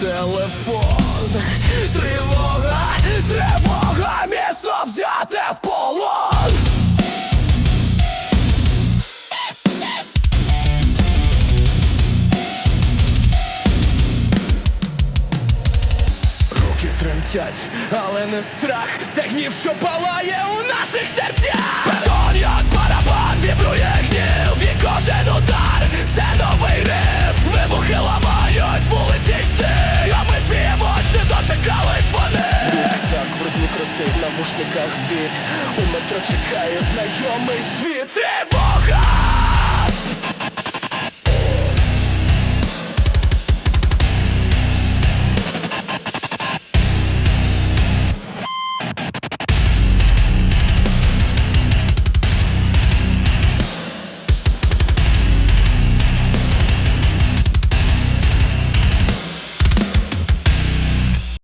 телефон. Тривога, тривога, місто взяте в полон. Руки тремтять, але не страх, це гнів, що палає у наших серцях. Брудні на в навушниках біт. У метро чекає знайомий світ. Тривога,